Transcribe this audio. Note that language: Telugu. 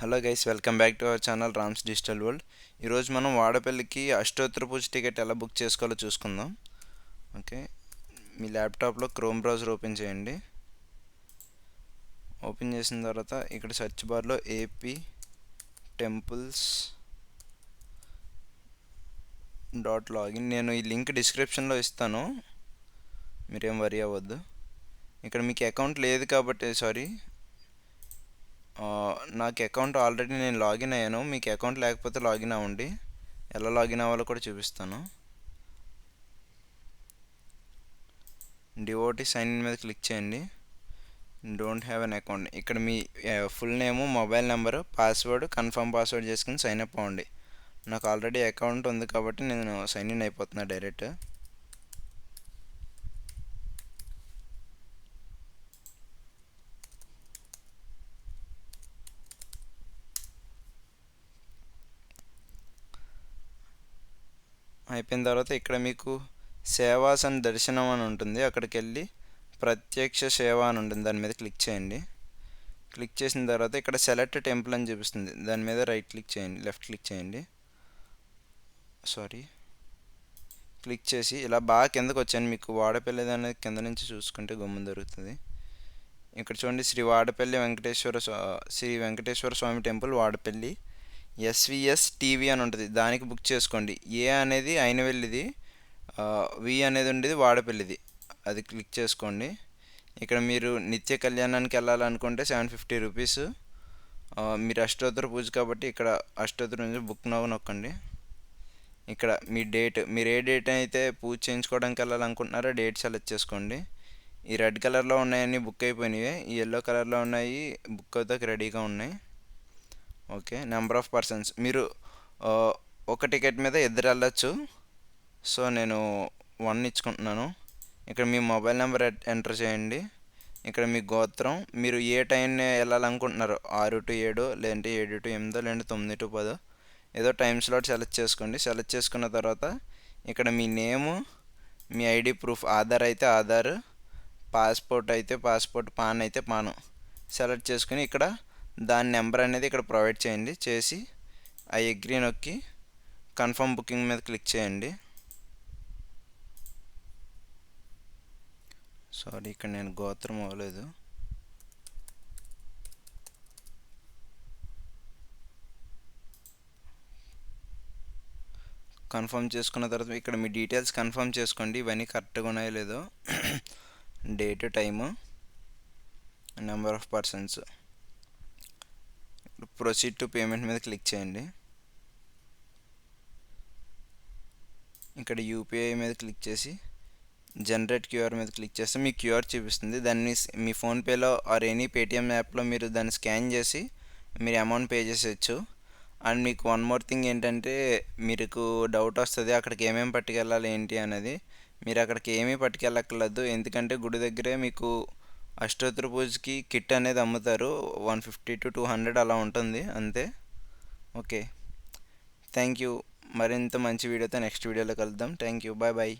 Hello guys welcome back to our channel Rams digital world ఈరోజు మనం వాడపల్లికి అష్టోత్తర పూజ టికెట్ ఎలా బుక్ చేసుకోవాలో చూసుకుందాం. ఓకే మీ ల్యాప్టాప్లో క్రోమ్ బ్రౌజర్ ఓపెన్ చేయండి. ఓపెన్ చేసిన తర్వాత ఇక్కడ సెర్చ్ బార్లో ఏపీ టెంపుల్స్ డాట్ లాగిన్ నేను ఈ లింక్ డిస్క్రిప్షన్లో ఇస్తాను. మీరేం వరి అవ్వద్దు. ఇక్కడ మీకు అకౌంట్ లేదు కాబట్టి సారీ నాకు అకౌంట్ ఆల్రెడీ నేను లాగిన్ అయ్యాను. మీకు అకౌంట్ లేకపోతే లాగిన్ అవ్వండి. ఎలా లాగిన్ అవ్వాలో కూడా చూపిస్తాను. డివోటీ సైన్ ఇన్ మీద క్లిక్ చేయండి. డోంట్ హ్యావ్ అన్ అకౌంట్ ఇక్కడ మీ full name mobile number password confirm password చేసుకుని సైన్ అప్ అవ్వండి. నాకు ఆల్రెడీ అకౌంట్ ఉంది కాబట్టి నేను సైన్ ఇన్ అయిపోతున్నా డైరెక్ట్ అయిపోయిన తర్వాత ఇక్కడ మీకు సేవాస్ అండ్ దర్శనం అని ఉంటుంది. అక్కడికి వెళ్ళి ప్రత్యక్ష సేవ అని ఉంటుంది. దాని మీద క్లిక్ చేయండి. క్లిక్ చేసిన తర్వాత ఇక్కడ సెలెక్ట్ టెంపుల్ అని చూపిస్తుంది. దాని మీద రైట్ క్లిక్ చేయండి. లెఫ్ట్ క్లిక్ చేయండి. సారీ. క్లిక్ చేసి ఇలా బాగా కిందకు వచ్చాను మీకు వాడపల్లి అనేది కింద నుంచి చూసుకుంటే గుమ్మం దొరుకుతుంది. ఇక్కడ చూడండి Shri Vadapalli Venkateswara Shri Venkateswara Swami temple Vadapalli. S V S TV అని ఉంటుంది. దానికి బుక్ చేసుకోండి. ఏ అనేది అయినవెల్లిది వి అనేది ఉండేది వాడపల్లిది అది క్లిక్ చేసుకోండి. ఇక్కడ మీరు నిత్య కళ్యాణానికి వెళ్ళాలనుకుంటే సెవెన్ ఫిఫ్టీ రూపీస్ మీరు అష్టోత్తర పూజ కాబట్టి ఇక్కడ అష్టోత్తర నుంచి బుక్ నవ్వు నొక్కండి. ఇక్కడ మీ డేట్ మీరు ఏ డేట్ అయితే పూజ చేయించుకోవడానికి వెళ్ళాలనుకుంటున్నారో డేట్ సెలెక్ట్ చేసుకోండి. ఈ రెడ్ కలర్లో ఉన్నాయన్నీ బుక్ అయిపోయినాయి. ఈ ఎల్లో కలర్లో ఉన్నాయి. బుక్ అవుతాకి రెడీగా ఉన్నాయి. ఓకే నెంబర్ ఆఫ్ పర్సన్స్ మీరు ఒక టికెట్ మీద ఇద్దరు వెళ్ళచ్చు. సో నేను వన్ ఇచ్చుకుంటున్నాను. ఇక్కడ మీ మొబైల్ నెంబర్ ఎంటర్ చేయండి. ఇక్కడ మీ గోత్రం. మీరు ఏ టైం వెళ్ళాలనుకుంటున్నారు ఆరు టు ఏడు లేదంటే ఏడు టు ఎనిమిదో లేదంటే తొమ్మిది టు పదో ఏదో టైం స్లాట్ సెలెక్ట్ చేసుకోండి. సెలెక్ట్ చేసుకున్న తర్వాత ఇక్కడ మీ నేము మీ ఐడి ప్రూఫ్ ఆధార్ అయితే ఆధార్ పాస్పోర్ట్ అయితే పాస్పోర్ట్ పాన్ అయితే పాను సెలెక్ట్ చేసుకుని ఇక్కడ దాని నెంబర్ అనేది ఇక్కడ ప్రొవైడ్ చేయండి. చేసి ఆ అగ్రీ నొక్కి కన్ఫర్మ్ బుకింగ్ మీద క్లిక్ చేయండి. సారీ ఇక్కడ నేను గోత్రం అవ్వలేదు. కన్ఫర్మ్ చేసుకున్న తర్వాత ఇక్కడ మీ డీటెయిల్స్ కన్ఫర్మ్ చేసుకోండి. ఇవన్నీ కరెక్ట్గా ఉన్నాయో లేదో. Date time number of persons. Proceed to payment మీద క్లిక్ చేయండి. ఇక్కడ యూపీఐ మీద క్లిక్ చేసి జనరేట్ క్యూఆర్ మీద క్లిక్ చేస్తే మీ క్యూఆర్ చూపిస్తుంది. దాన్ని మీ ఫోన్పేలో ఆర్ ఎనీ పేటిఎం యాప్లో మీరు దాన్ని స్కాన్ చేసి మీరు అమౌంట్ పే చేసేయచ్చు. అండ్ మీకు వన్ మోర్ థింగ్ ఏంటంటే మీకు డౌట్ వస్తుంది అక్కడికి ఏమేమి పట్టుకెళ్ళాలి ఏంటి అనేది. మీరు అక్కడికి ఏమీ పట్టుకెళ్ళక్కర్లేదు. ఎందుకంటే గుడి దగ్గరే మీకు అష్టోత్తర పూజకి కిట్ అనేది అమ్ముతారు. One fifty to two hundred అలా ఉంటుంది. అంతే. ఓకే. Thank you. మరింత మంచి వీడియోతో నెక్స్ట్ వీడియోలో కలుద్దాం. Thank you. Bye bye.